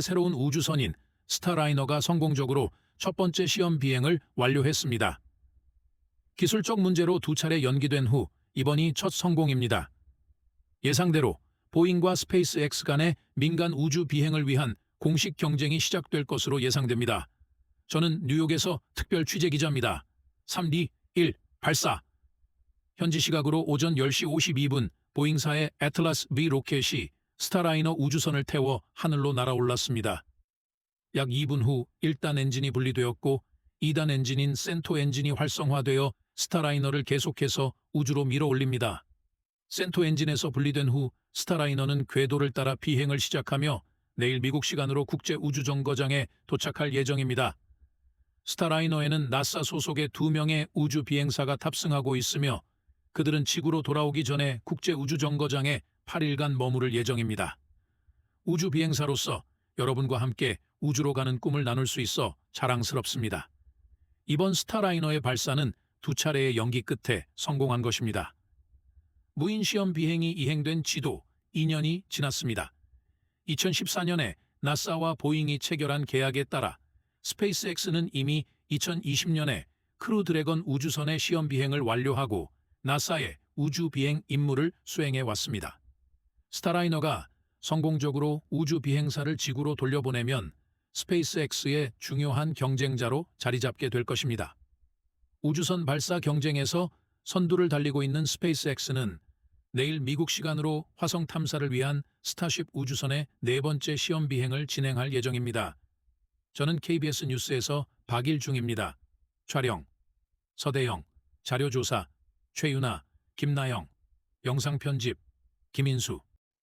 새로운 우주선인 스타라이너가 성공적으로 첫 번째 시험 비행을 완료했습니다. 기술적 문제로 두 차례 연기된 후 이번이 첫 성공입니다. 예상대로 보잉과 스페이스X 간의 민간 우주 비행을 위한 공식 경쟁이 시작될 것으로 예상됩니다. 저는 뉴욕에서 특별 취재 기자입니다. 3D 1 발사 현지 시각으로 오전 10시 52분 보잉사의 애틀라스 V 로켓이 스타라이너 우주선을 태워 하늘로 날아올랐습니다. 약 2분 후 1단 엔진이 분리되었고 2단 엔진인 센토 엔진이 활성화되어 스타라이너를 계속해서 우주로 밀어 올립니다. 센토 엔진에서 분리된 후 스타라이너는 궤도를 따라 비행을 시작하며 내일 미국 시간으로 국제 우주정거장에 도착할 예정입니다. 스타라이너에는 나사 소속의 두 명의 우주 비행사가 탑승하고 있으며 그들은 지구로 돌아오기 전에 국제 우주정거장에 8일간 머무를 예정입니다. 우주 비행사로서 여러분과 함께 우주로 가는 꿈을 나눌 수 있어 자랑스럽습니다. 이번 스타라이너의 발사는 두 차례의 연기 끝에 성공한 것입니다. 무인 시험 비행이 이행된 지도 2년이 지났습니다. 2014년에 나사와 보잉이 체결한 계약에 따라 스페이스X는 이미 2020년에 크루 드래건 우주선의 시험 비행을 완료하고 나사의 우주 비행 임무를 수행해 왔습니다. 스타라이너가 성공적으로 우주 비행사를 지구로 돌려보내면 스페이스X의 중요한 경쟁자로 자리 잡게 될 것입니다. 우주선 발사 경쟁에서 선두를 달리고 있는 스페이스X는 내일 미국 시간으로 화성 탐사를 위한 스타쉽 우주선의 네 번째 시험 비행을 진행할 예정입니다. 저는 KBS 뉴스에서 박일 중입니다. 촬영 서대영, 자료조사 최윤아, 김나영, 영상 편집 김인수.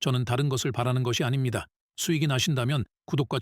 저는 다른 것을 바라는 것이 아닙니다. 수익이 나신다면 구독과